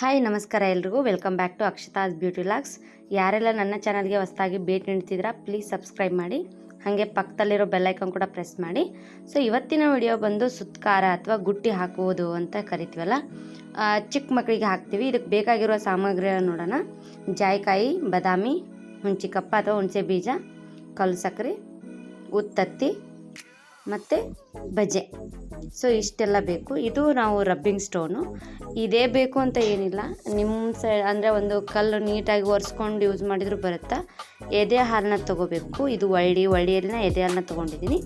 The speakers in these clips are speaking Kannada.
ಹಾಯ್, ನಮಸ್ಕಾರ ಎಲ್ರಿಗೂ. Welcome back to Akshata's beauty logs ಯಾರೆಲ್ಲ ನನ್ನ ಚಾನಲ್ಗೆ ಹೊಸದಾಗಿ ಭೇಟಿ ನೀಡ್ತಿದ್ದೀರಾ ಪ್ಲೀಸ್ ಸಬ್ಸ್ಕ್ರೈಬ್ ಮಾಡಿ. ಹಾಗೆ ಪಕ್ಕದಲ್ಲಿರೋ ಬೆಲ್ಲೈಕನ್ ಕೂಡ ಪ್ರೆಸ್ ಮಾಡಿ. ಸೊ ಇವತ್ತಿನ ವಿಡಿಯೋ ಬಂದು ಸುತ್ಕಾರ ಅಥವಾ ಗುಟ್ಟಿ ಹಾಕುವುದು ಅಂತ ಕರಿತೀವಲ್ಲ? ಚಿಕ್ಕ ಮಕ್ಕಳಿಗೆ ಹಾಕ್ತೀವಿ. ಇದಕ್ಕೆ ಬೇಕಾಗಿರುವ ಸಾಮಗ್ರಿ ನೋಡೋಣ. ಜಾಯಿಕಾಯಿ, ಬಾದಾಮಿ ಹುಂಚಿಕಪ್ಪ ಅಥವಾ ಹುಣಸೆ ಬೀಜ, ಕಲ್ಲು ಸಕ್ಕರೆ ಉತ್ತತ್ತಿ ಮತ್ತು ಬಜೆ. ಸೊ ಇಷ್ಟೆಲ್ಲ ಬೇಕು. ಇದು ನಾವು ರಬ್ಬಿಂಗ್ ಸ್ಟೋನು ಇದೇ ಬೇಕು ಅಂತ ಏನಿಲ್ಲ. ನಿಮ್ಮ ಸೈಡ್ ಅಂದರೆ ಒಂದು ಕಲ್ಲು ನೀಟಾಗಿ ಒರೆಸ್ಕೊಂಡು ಯೂಸ್ ಮಾಡಿದರೂ ಬರುತ್ತಾ? ಎದೆ ಹಾಲನ್ನ ತೊಗೋಬೇಕು. ಇದು ಒಳ್ಳಿ ಒಳ್ಳಿಯಲ್ಲಿನ ಎದೆ ಹಾಲನ್ನ ತೊಗೊಂಡಿದ್ದೀನಿ.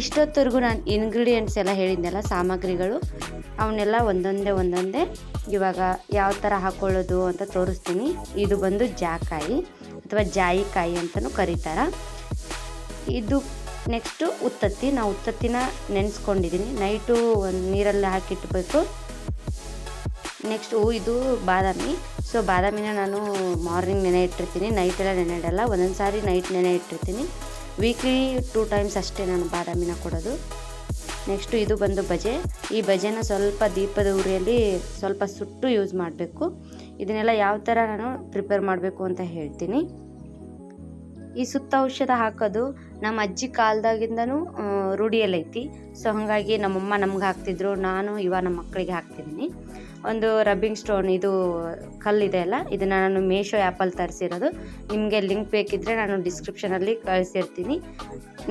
ಇಷ್ಟೊತ್ತವರೆಗೂ ನಾನು ಇಂಗ್ರೀಡಿಯೆಂಟ್ಸ್ ಎಲ್ಲ ಹೇಳಿದ್ನಲ್ಲ, ಸಾಮಗ್ರಿಗಳು, ಅವನ್ನೆಲ್ಲ ಒಂದೊಂದೇ ಒಂದೊಂದೇ ಇವಾಗ ಯಾವ ಥರ ಹಾಕ್ಕೊಳ್ಳೋದು ಅಂತ ತೋರಿಸ್ತೀನಿ. ಇದು ಬಂದು ಜಾಕಾಯಿ, ಅಥವಾ ಜಾಯಿಕಾಯಿ ಅಂತಲೂ ಕರೀತಾರೆ. ಇದು ನೆಕ್ಸ್ಟು ಉತ್ತತ್ತಿ, ನಾವು ಉತ್ತತ್ತಿನ ನೆನೆಸ್ಕೊಂಡಿದ್ದೀನಿ ನೈಟು ಒಂದು ನೀರಲ್ಲಿ ಹಾಕಿಟ್ಬೇಕು. ನೆಕ್ಸ್ಟ್ ಇದು ಬಾದಾಮಿ. ಸೊ ಬಾದಾಮಿನ ನಾನು ಮಾರ್ನಿಂಗ್ ನೆನೆ ಇಟ್ಟಿರ್ತೀನಿ. ನೈಟೆಲ್ಲ ನೆನೆ ಇಡಲ್ಲ. ಒಂದೊಂದು ಸಾರಿ ನೈಟ್ ನೆನೆ ಇಟ್ಟಿರ್ತೀನಿ. ವೀಕ್ಲಿ ಟೂ ಟೈಮ್ಸ್ ಅಷ್ಟೇ ನಾನು ಬಾದಾಮಿನ ಕೊಡೋದು. ನೆಕ್ಸ್ಟು ಇದು ಬಂದು ಬಜೆ. ಈ ಬಜೆನ ಸ್ವಲ್ಪ ದೀಪದ ಉರಿಯಲ್ಲಿ ಸ್ವಲ್ಪ ಸುಟ್ಟು ಯೂಸ್ ಮಾಡಬೇಕು. ಇದನ್ನೆಲ್ಲ ಯಾವ ಥರ ನಾನು ಪ್ರಿಪೇರ್ ಮಾಡಬೇಕು ಅಂತ ಹೇಳ್ತೀನಿ. ಈ ಸುತ್ತ ಔಷಧ ಹಾಕೋದು ನಮ್ಮ ಅಜ್ಜಿ ಕಾಲದಾಗಿಂದನೂ ರೂಢಿಯಲ್ಲೈತಿ. ಸೊ ಹಾಗಾಗಿ ನಮ್ಮಮ್ಮ ನಮ್ಗೆ ಹಾಕ್ತಿದ್ರು, ನಾನು ಇವಾಗ ನಮ್ಮ ಮಕ್ಕಳಿಗೆ ಹಾಕ್ತಿದ್ದೀನಿ ಒಂದು ರಬ್ಬಿಂಗ್ ಸ್ಟೋನ್ ಇದು ಕಲ್ಲಿದೆ ಅಲ್ಲ, ಇದನ್ನು ನಾನು ಮೇಶೋ ಆ್ಯಪಲ್ಲಿ ತರಿಸಿರೋದು. ನಿಮಗೆ ಲಿಂಕ್ ಬೇಕಿದ್ದರೆ ನಾನು ಡಿಸ್ಕ್ರಿಪ್ಷನಲ್ಲಿ ಕಳಿಸಿರ್ತೀನಿ.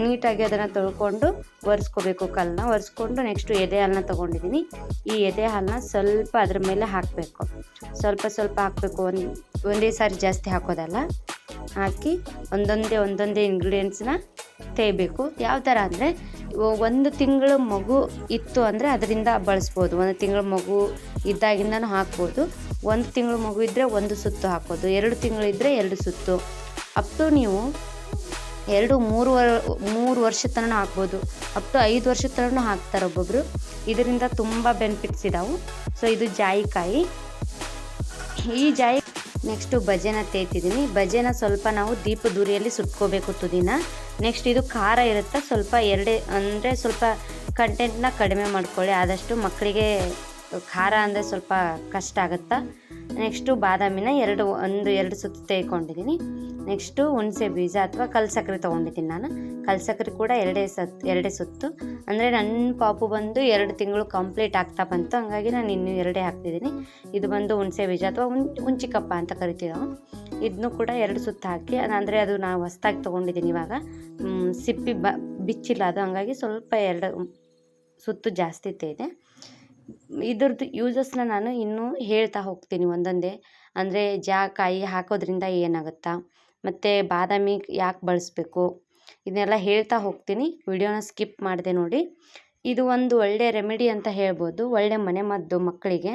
ನೀಟಾಗಿ ಅದನ್ನು ತೊಳ್ಕೊಂಡು ಒರೆಸ್ಕೋಬೇಕು ಕಲ್ಲನ್ನ. ಒರೆಸ್ಕೊಂಡು ನೆಕ್ಸ್ಟು ಎದೆ ಹಾಲನ್ನ ತೊಗೊಂಡಿದ್ದೀನಿ ಈ ಎದೆ ಹಾಲನ್ನ ಸ್ವಲ್ಪ ಅದ್ರ ಮೇಲೆ ಹಾಕಬೇಕು. ಸ್ವಲ್ಪ ಸ್ವಲ್ಪ ಹಾಕಬೇಕು. ಒಂದು, ಒಂದೇ ಸಾರಿ ಜಾಸ್ತಿ ಹಾಕೋದಲ್ಲ. ಹಾಕಿ ಒಂದೊಂದೇ ಒಂದೊಂದೇ ಇಂಗ್ರೀಡಿಯೆಂಟ್ಸ್ನ ತೇಯಬೇಕು ಯಾವ ಥರ ಅಂದರೆ ಒಂದು ತಿಂಗಳು ಮಗು ಇತ್ತು ಅಂದರೆ ಅದರಿಂದ ಬಳಸ್ಬೋದು. ಒಂದು ತಿಂಗಳು ಮಗು ಇದ್ದಾಗಿಂದನೂ ಹಾಕ್ಬೋದು. ಒಂದು ತಿಂಗಳು ಮಗು ಇದ್ದರೆ ಒಂದು ಸುತ್ತು ಹಾಕೋದು ಎರಡು ತಿಂಗಳು ಇದ್ದರೆ ಎರಡು ಸುತ್ತು. ಅಪ್ ಟು ನೀವು ಎರಡು, ಮೂರು ವರ್, ಮೂರು ವರ್ಷದ ತನಕ ಹಾಕ್ಬೋದು. ಅಪ್ ಟು ಐದು ವರ್ಷದ ತನಕ ಹಾಕ್ತಾರೆ ಒಬ್ಬೊಬ್ಬರು ಇದರಿಂದ ತುಂಬ ಬೆನಿಫಿಟ್ಸ್ ಇದಾವೆ. ಸೊ ಇದು ಜಾಯಿಕಾಯಿ. ಈ ಜಾಯಿ ನೆಕ್ಸ್ಟು ಭಜೆನ ತೇತಿದ್ದೀನಿ ಭಜೆನ ಸ್ವಲ್ಪ ನಾವು ದೀಪ ದೂರಿಯಲ್ಲಿ ಸುಟ್ಕೋಬೇಕು ತುದಿನ. ನೆಕ್ಸ್ಟ್ ಇದು ಖಾರ ಇರುತ್ತೆ ಸ್ವಲ್ಪ ಎರಡೇ, ಅಂದರೆ ಸ್ವಲ್ಪ ಕಂಟೆಂಟ್ನ ಕಡಿಮೆ ಮಾಡ್ಕೊಳ್ಳಿ. ಆದಷ್ಟು ಮಕ್ಕಳಿಗೆ ಖಾರ ಅಂದರೆ ಸ್ವಲ್ಪ ಕಷ್ಟ ಆಗುತ್ತಾ. ನೆಕ್ಸ್ಟು ಬಾದಾಮಿನ ಎರಡು, ಒಂದು, ಎರಡು ಸುತ್ತು ತೆಯ್ಕೊಂಡಿದ್ದೀನಿ ನೆಕ್ಸ್ಟು ಹುಣಸೆ ಬೀಜ ಅಥವಾ ಕಲ್ ಸಕ್ಕರೆ ತೊಗೊಂಡಿದ್ದೀನಿ ನಾನು. ಕಲ್ ಸಕ್ಕರೆ ಕೂಡ ಎರಡೇ ಸತ್, ಎರಡೇ ಸುತ್ತು. ಅಂದರೆ ನನ್ನ ಪಾಪು ಬಂದು ಎರಡು ತಿಂಗಳು ಕಂಪ್ಲೀಟ್ ಆಗ್ತಾ ಬಂತು. ಹಂಗಾಗಿ ನಾನು ಇನ್ನೂ ಎರಡೇ ಹಾಕ್ತಿದ್ದೀನಿ. ಇದು ಬಂದು ಹುಣಸೆ ಬೀಜ ಅಥವಾ ಹುಣ್ ಅಂತ ಕರಿತೀವಿ ಇದನ್ನು ಕೂಡ ಎರಡು ಸುತ್ತು ಹಾಕಿ ಅಂದರೆ ಅದು ನಾನು ಹೊಸ್ದಾಗಿ ತೊಗೊಂಡಿದ್ದೀನಿ ಇವಾಗ. ಸಿಪ್ಪಿ ಬ, ಬಿಚ್ಚಿಲ್ಲ ಅದು. ಹಂಗಾಗಿ ಸ್ವಲ್ಪ ಎರಡು ಸುತ್ತು ಜಾಸ್ತಿ ಇದೆ. ಇದ್ರದ್ದು ಯೂಸಸ್ನ ನಾನು ಇನ್ನೂ ಹೇಳ್ತಾ ಹೋಗ್ತೀನಿ ಒಂದೊಂದೇ. ಅಂದರೆ ಜಾಕಾಯಿ ಹಾಕೋದ್ರಿಂದ ಏನಾಗುತ್ತಾ? ಮತ್ತು ಬಾದಾಮಿ ಯಾಕೆ ಬಳಸಬೇಕು? ಇದನ್ನೆಲ್ಲ ಹೇಳ್ತಾ ಹೋಗ್ತೀನಿ. ವಿಡಿಯೋನ ಸ್ಕಿಪ್ ಮಾಡಿದೆ ನೋಡಿ. ಇದು ಒಂದು ಒಳ್ಳೆಯ ರೆಮಿಡಿ ಅಂತ ಹೇಳ್ಬೋದು. ಒಳ್ಳೆ ಮನೆಮದ್ದು ಮಕ್ಕಳಿಗೆ.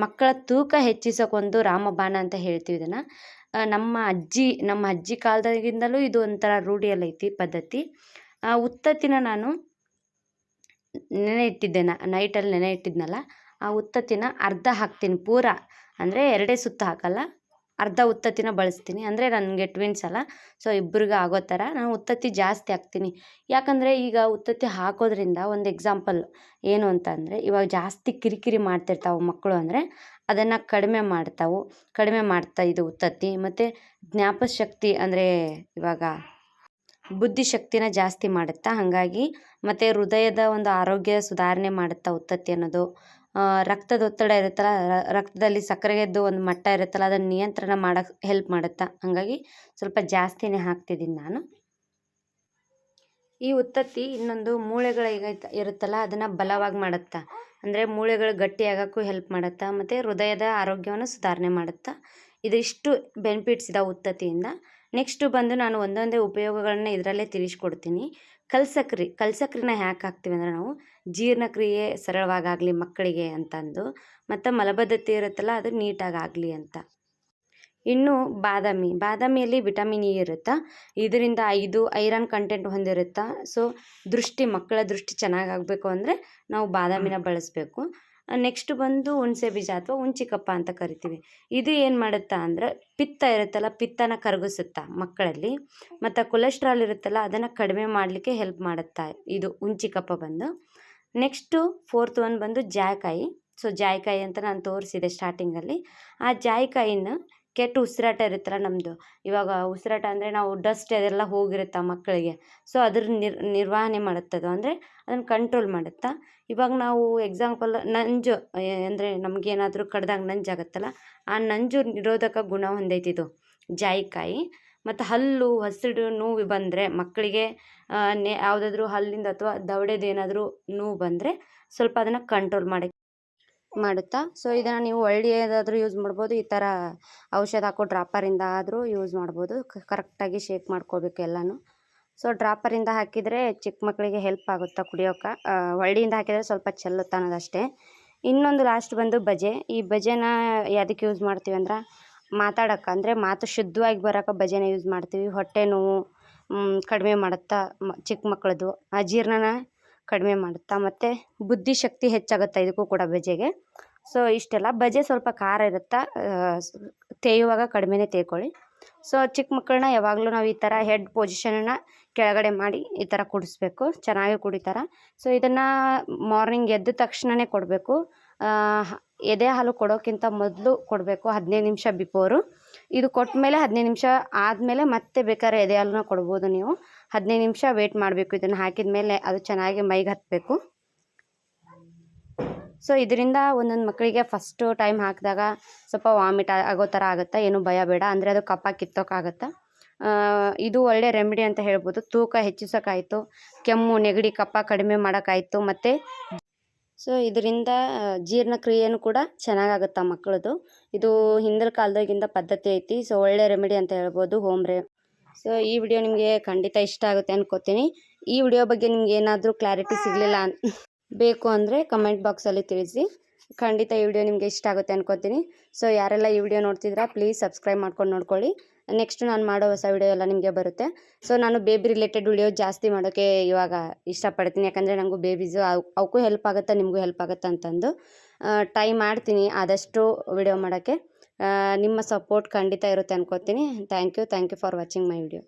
ಮಕ್ಕಳ ತೂಕ ಹೆಚ್ಚಿಸೋಕ್ಕೊಂದು ರಾಮಬಾಣ ಅಂತ ಹೇಳ್ತೀವಿ ಇದನ್ನು. ನಮ್ಮ ಅಜ್ಜಿ ನಮ್ಮ ಅಜ್ಜಿ ಕಾಲದಾಗಿಂದಲೂ ಇದು ಒಂಥರ ರೂಢಿಯಲ್ಲೈತಿ ಪದ್ಧತಿ. ಆ, ಉತ್ತತ್ತಿನ ನಾನು ನೆನೆ ಇಟ್ಟಿದ್ದೆ ನೈಟಲ್ಲಿ ನೆನೆ ಇಟ್ಟಿದ್ನಲ್ಲ ಆ ಉತ್ತತ್ತಿನ ಅರ್ಧ ಹಾಕ್ತೀನಿ ಪೂರ. ಅಂದರೆ ಎರಡೇ ಸುತ್ತು ಹಾಕಲ್ಲ. ಅರ್ಧ ಉತ್ತತ್ತಿನ ಬಳಸ್ತೀನಿ. ಅಂದರೆ ನನಗೆ ಟ್ವಿನ್ಸ್ ಅಲ್ಲ. ಸೊ ಇಬ್ಬರಿಗೂ ಆಗೋ ಥರ ನಾನು ಉತ್ತತ್ತಿ ಜಾಸ್ತಿ ಹಾಕ್ತೀನಿ. ಯಾಕಂದರೆ ಈಗ ಉತ್ತತ್ತಿ ಹಾಕೋದ್ರಿಂದ ಒಂದು ಎಕ್ಸಾಂಪಲ್ ಏನು ಅಂತ ಅಂದರೆ, ಇವಾಗ ಜಾಸ್ತಿ ಕಿರಿಕಿರಿ ಮಾಡ್ತಿರ್ತಾವೆ ಮಕ್ಕಳು ಅಂದರೆ, ಅದನ್ನು ಕಡಿಮೆ ಮಾಡ್ತಾವು. ಕಡಿಮೆ ಮಾಡ್ತಾ ಇದು ಉತ್ತತ್ತಿ. ಮತ್ತು ಜ್ಞಾಪಶಕ್ತಿ ಅಂದರೆ ಇವಾಗ ಬುದ್ಧಿಶಕ್ತಿನ ಜಾಸ್ತಿ ಮಾಡುತ್ತಾ, ಹಾಗಾಗಿ ಮತ್ತು ಹೃದಯದ ಒಂದು ಆರೋಗ್ಯ ಸುಧಾರಣೆ ಮಾಡುತ್ತಾ ಉತ್ತತ್ತಿ ಅನ್ನೋದು. ರಕ್ತದೊತ್ತಡ ಇರುತ್ತಲ್ಲ, ರ- ರಕ್ತದಲ್ಲಿ ಸಕ್ಕರೆಯದ್ದು ಒಂದು ಮಟ್ಟ ಇರುತ್ತಲ್ಲ, ಅದನ್ನು ನಿಯಂತ್ರಣ ಮಾಡೋಕ್ಕೆ ಹೆಲ್ಪ್ ಮಾಡುತ್ತಾ? ಹಾಗಾಗಿ ಸ್ವಲ್ಪ ಜಾಸ್ತಿನೇ ಹಾಕ್ತಿದ್ದೀನಿ ನಾನು. ಈ ಉತ್ತತ್ತಿ ಇನ್ನೊಂದು ಮೂಳೆಗಳ ಇರುತ್ತಲ್ಲ, ಅದನ್ನು ಬಲವಾಗಿ ಮಾಡುತ್ತಾ? ಅಂದರೆ ಮೂಳೆಗಳು ಗಟ್ಟಿಯಾಗೋಕ್ಕೂ ಹೆಲ್ಪ್ ಮಾಡುತ್ತಾ? ಮತ್ತು ಹೃದಯದ ಆರೋಗ್ಯವನ್ನು ಸುಧಾರಣೆ ಮಾಡುತ್ತಾ? ಇದಿಷ್ಟು ಬೆನಿಫಿಟ್ಸ್ ಇದಾವೆ ಉತ್ತತ್ತಿಯಿಂದ. ನೆಕ್ಸ್ಟು ಬಂದು ನಾನು ಒಂದೊಂದೇ ಉಪಯೋಗಗಳನ್ನ ಇದರಲ್ಲೇ ತಿಳಿಸ್ಕೊಡ್ತೀನಿ. ಕಲ್ಸಕ್ರಿ ಕಲ್ಸಕ್ರಿನ ಯಾಕೆ ಹಾಕ್ತೀವಿ ಅಂದರೆ ನಾವು ಜೀರ್ಣಕ್ರಿಯೆ ಸರಳವಾಗಾಗಲಿ ಮಕ್ಕಳಿಗೆ ಅಂತಂದು ಮತ್ತು ಮಲಬದ್ಧತೆ ಇರುತ್ತಲ್ಲ ಅದು ನೀಟಾಗಿ ಆಗಲಿ ಅಂತ. ಇನ್ನು ಬಾದಾಮಿ ಬಾದಾಮಿಯಲ್ಲಿ ವಿಟಮಿನ್ ಇ ಇರುತ್ತಾ? ಇದರಿಂದ ಐದು ಐರನ್ ಕಂಟೆಂಟ್ ಹೊಂದಿರುತ್ತಾ? ಸೊ ದೃಷ್ಟಿ ಮಕ್ಕಳ ದೃಷ್ಟಿ ಚೆನ್ನಾಗಾಗಬೇಕು ಅಂದರೆ ನಾವು ಬಾದಾಮಿನ ಬಳಸಬೇಕು. ನೆಕ್ಸ್ಟ್ ಬಂದು ಹುಣಸೆ ಬೀಜ ಅಥವಾ ಹುಂಚಿಕಪ್ಪ ಅಂತ ಕರಿತೀವಿ. ಇದು ಏನು ಮಾಡುತ್ತಾ ಅಂದರೆ ಪಿತ್ತ ಇರುತ್ತಲ್ಲ, ಪಿತ್ತನ ಕರಗಿಸುತ್ತಾ ಮಕ್ಕಳಲ್ಲಿ. ಮತ್ತು ಕೊಲೆಸ್ಟ್ರಾಲ್ ಇರುತ್ತಲ್ಲ, ಅದನ್ನು ಕಡಿಮೆ ಮಾಡಲಿಕ್ಕೆ ಹೆಲ್ಪ್ ಮಾಡುತ್ತಾ ಇದು ಹುಂಚಿಕಪ್ಪ ಬಂದು. ನೆಕ್ಸ್ಟು ಫೋರ್ತ್ ಒನ್ ಬಂದು ಜಾಯಿಕಾಯಿ. ಸೊ ಜಾಯಿಕಾಯಿ ಅಂತ ನಾನು ತೋರಿಸಿದೆ ಸ್ಟಾರ್ಟಿಂಗಲ್ಲಿ ಆ ಜಾಯಿಕಾಯಿನ ಕೆಟ್ಟ ಉಸಿರಾಟ ಇರುತ್ತಲ್ಲ ನಮ್ಮದು ಇವಾಗ ಉಸಿರಾಟ ಅಂದರೆ ನಾವು ಡಸ್ಟ್ ಅದೆಲ್ಲ ಹೋಗಿರುತ್ತೆ ಮಕ್ಕಳಿಗೆ. ಸೊ ಅದ್ರ ನಿರ್, ನಿರ್ವಹಣೆ ಮಾಡುತ್ತದು ಅಂದರೆ ಅದನ್ನು ಕಂಟ್ರೋಲ್ ಮಾಡುತ್ತಾ? ಇವಾಗ ನಾವು ಎಕ್ಸಾಂಪಲ್ ನಂಜು ಅಂದರೆ ನಮಗೇನಾದರೂ ಕಡ್ದಾಗ ನಂಜಾಗತ್ತಲ್ಲ ಆ ನಂಜು ನಿರೋಧಕ ಗುಣ ಹೊಂದೈತಿ ಇದು. ಜಾಯಿಕಾಯಿ, ಮತ್ತು ಹಲ್ಲು, ಹಸಿಡು ನೋವು ಬಂದರೆ ಮಕ್ಕಳಿಗೆ ನೆ, ಯಾವುದಾದ್ರೂ ಹಲ್ಲಿಂದ ಅಥವಾ ದವಡೆದೇನಾದರೂ ನೋವು ಬಂದರೆ ಸ್ವಲ್ಪ ಅದನ್ನು ಕಂಟ್ರೋಲ್ ಮಾಡಿ ಮಾಡುತ್ತಾ? ಸೊ ಇದನ್ನು ನೀವು ಒಳ್ಳೆಯದಾದರೂ ಯೂಸ್ ಮಾಡ್ಬೋದು, ಈ ಥರ ಔಷಧ ಹಾಕೋ ಡ್ರಾಪರಿಂದ ಆದರೂ ಯೂಸ್ ಮಾಡ್ಬೋದು ಕರೆಕ್ಟಾಗಿ ಶೇಕ್ ಮಾಡ್ಕೋಬೇಕು ಎಲ್ಲನೂ. ಸೊ ಡ್ರಾಪರಿಂದ ಹಾಕಿದರೆ ಚಿಕ್ಕ ಮಕ್ಕಳಿಗೆ ಹೆಲ್ಪ್ ಆಗುತ್ತಾ ಕುಡಿಯೋಕೆ? ಒಳ್ಳೆಯಿಂದ ಹಾಕಿದರೆ ಸ್ವಲ್ಪ ಚೆಲ್ಲುತ್ತ ಅನ್ನೋದಷ್ಟೇ ಇನ್ನೊಂದು ಲಾಸ್ಟ್ ಬಂದು ಬಜೆ ಈ ಬಜೆನ ಯಾವುದಕ್ಕೆ ಯೂಸ್ ಮಾಡ್ತೀವಿ ಅಂದ್ರೆ, ಮಾತಾಡೋಕೆ. ಅಂದರೆ ಮಾತು ಶುದ್ಧವಾಗಿ ಬರೋಕೆ ಬಜೆನ ಯೂಸ್ ಮಾಡ್ತೀವಿ. ಹೊಟ್ಟೆ ನೋವು ಕಡಿಮೆ ಮಾಡುತ್ತಾ ಚಿಕ್ಕ ಮಕ್ಕಳದು ಅಜೀರ್ಣನ ಕಡಿಮೆ ಮಾಡುತ್ತಾ, ಮತ್ತು ಬುದ್ಧಿಶಕ್ತಿ ಹೆಚ್ಚಾಗುತ್ತೆ ಇದಕ್ಕೂ ಕೂಡ ಬಜೆಗೆ. ಸೊ ಇಷ್ಟೆಲ್ಲ. ಬಜೆ ಸ್ವಲ್ಪ ಖಾರ ಇರುತ್ತಾ ತೇಯುವಾಗ ಕಡಿಮೆನೇ ತೇಯ್ಕೊಳ್ಳಿ ಸೊ ಚಿಕ್ಕ ಮಕ್ಕಳನ್ನ ಯಾವಾಗಲೂ ನಾವು ಈ ಥರ ಹೆಡ್ ಪೊಸಿಷನನ್ನ ಕೆಳಗಡೆ ಮಾಡಿ ಈ ಥರ ಕುಡಿಸ್ಬೇಕು. ಚೆನ್ನಾಗಿ ಕುಡಿತಾರ. ಸೊ ಇದನ್ನು ಮಾರ್ನಿಂಗ್ ಎದ್ದ ತಕ್ಷಣವೇ ಕೊಡಬೇಕು. ಎದೆ ಹಾಲು ಕೊಡೋಕ್ಕಿಂತ ಮೊದಲು ಕೊಡಬೇಕು ಹದಿನೈದು ನಿಮಿಷ ಬಿಫೋರು ಇದು ಕೊಟ್ಟ ಮೇಲೆ ಹದಿನೈದು ನಿಮಿಷ ಆದಮೇಲೆ ಮತ್ತೆ ಬೇಕಾದ್ರೆ ಎದೆ ಹಾಲನ್ನ ಕೊಡ್ಬೋದು ನೀವು. ಹದಿನೈದು ನಿಮಿಷ ವೇಟ್ ಮಾಡಬೇಕು ಇದನ್ನು ಹಾಕಿದ ಮೇಲೆ ಅದು ಚೆನ್ನಾಗಿ ಮೈಗೆ ಹತ್ತಬೇಕು ಸೊ ಇದರಿಂದ ಒಂದೊಂದು ಮಕ್ಕಳಿಗೆ ಫಸ್ಟು ಟೈಮ್ ಹಾಕಿದಾಗ ಸ್ವಲ್ಪ ವಾಮಿಟ್ ಆಗೋ ಥರ ಆಗುತ್ತೆ, ಏನು ಭಯ ಬೇಡ. ಅಂದರೆ ಅದು ಕಪ್ಪ ಕಿತ್ತೋಕ್ಕಾಗತ್ತೆ ಇದು ಒಳ್ಳೆ ರೆಮಿಡಿ ಅಂತ ಹೇಳ್ಬೋದು. ತೂಕ ಹೆಚ್ಚಿಸೋಕ್ಕಾಯಿತು ಕೆಮ್ಮು, ನೆಗಡಿ, ಕಪ್ಪ ಕಡಿಮೆ ಮಾಡೋಕ್ಕಾಯಿತು, ಮತ್ತು ಸೊ, ಇದರಿಂದ ಜೀರ್ಣಕ್ರಿಯೆನೂ ಕೂಡ ಚೆನ್ನಾಗಾಗುತ್ತೆ ಮಕ್ಕಳದು. ಇದು ಹಿಂದಿನ ಕಾಲದಾಗಿಂದ ಪದ್ಧತಿ ಐತಿ. ಸೊ, ಒಳ್ಳೆ ರೆಮಿಡಿ ಅಂತ ಹೇಳ್ಬೋದು. ಹೋಮ್ ರೆ, ಸೊ, ಈ ವಿಡಿಯೋ ನಿಮಗೆ ಖಂಡಿತ ಇಷ್ಟ ಆಗುತ್ತೆ ಅನ್ಕೋತೀನಿ. ಈ ವಿಡಿಯೋ ಬಗ್ಗೆ ನಿಮ್ಗೆ ಏನಾದರೂ ಕ್ಲಾರಿಟಿ ಸಿಗಲಿಲ್ಲ ಬೇಕು ಅಂದರೆ ಕಮೆಂಟ್ ಬಾಕ್ಸಲ್ಲಿ ತಿಳಿಸಿ. ಖಂಡಿತ ಈ ವಿಡಿಯೋ ನಿಮಗೆ ಇಷ್ಟ ಆಗುತ್ತೆ ಅನ್ಕೋತೀನಿ. ಸೊ, ಯಾರೆಲ್ಲ ಈ ವಿಡಿಯೋ ನೋಡ್ತಿದ್ರೆ ಪ್ಲೀಸ್ ಸಬ್ಸ್ಕ್ರೈಬ್ ಮಾಡ್ಕೊಂಡು ನೋಡ್ಕೊಳ್ಳಿ. ನೆಕ್ಸ್ಟ್ ನಾನು ಮಾಡೋ ಹೊಸ ವಿಡಿಯೋ ಎಲ್ಲ ನಿಮಗೆ ಬರುತ್ತೆ. ಸೊ ನಾನು ಬೇಬಿ ರಿಲೇಟೆಡ್ ವಿಡಿಯೋ ಜಾಸ್ತಿ ಮಾಡೋಕ್ಕೆ ಇವಾಗ ಇಷ್ಟಪಡ್ತೀನಿ. ಯಾಕಂದರೆ ನನಗೂ ಬೇಬೀಸು ಅವು ಅವಕ್ಕೂ ಹೆಲ್ಪ್ ಆಗುತ್ತೆ, ನಿಮಗೂ ಹೆಲ್ಪ್ ಆಗುತ್ತೆ ಅಂತಂದು. ಟ್ರೈ ಮಾಡ್ತೀನಿ ಆದಷ್ಟು ವಿಡಿಯೋ ಮಾಡೋಕ್ಕೆ ನಿಮ್ಮ ಸಪೋರ್ಟ್ ಖಂಡಿತ ಇರುತ್ತೆ ಅನ್ಕೋತೀನಿ. Thank you thank you for watching my video